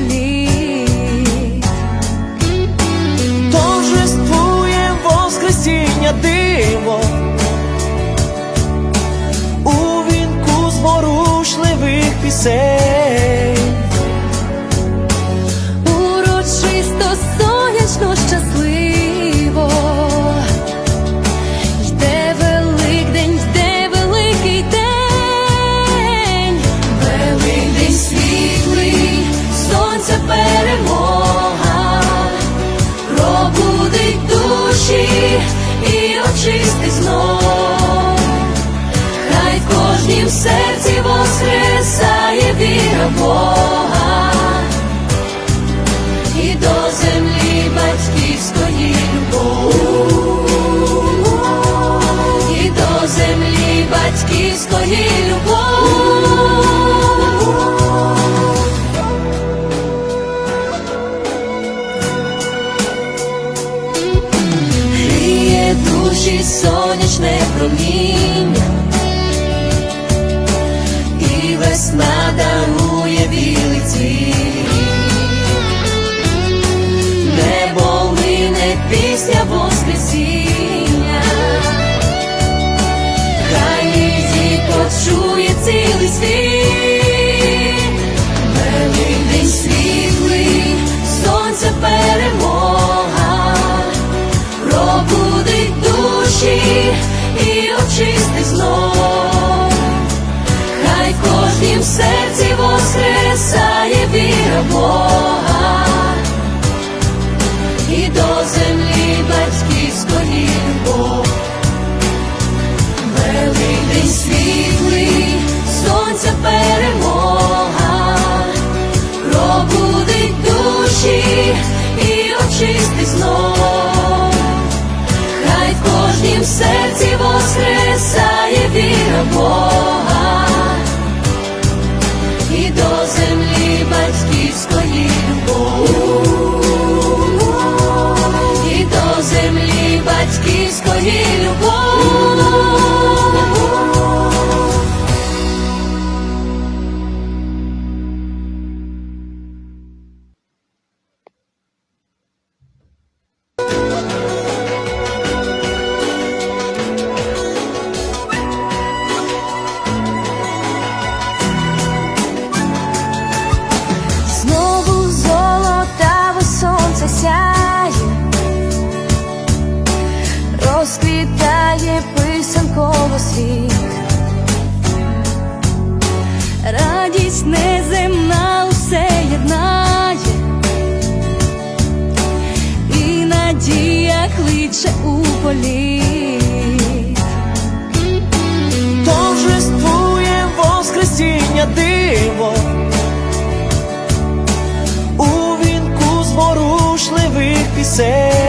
у торжествує Воскресіння диво у вінку зворушливих пісень. І очистить знов. Хай в кожнім серці воскресає віра Бога і до землі батьківської любов, і до землі батьківської любов. Душі сонячне проміння, і весна дарує білий. Небо лине пісня Воскресіння, хай її почує цілий світ, і очистить знов. Хай в кожнім серці воскресає Радість неземна усе єднає, і надія кличе у політ. торжествує Воскресіння диво у вінку зворушливих пісень.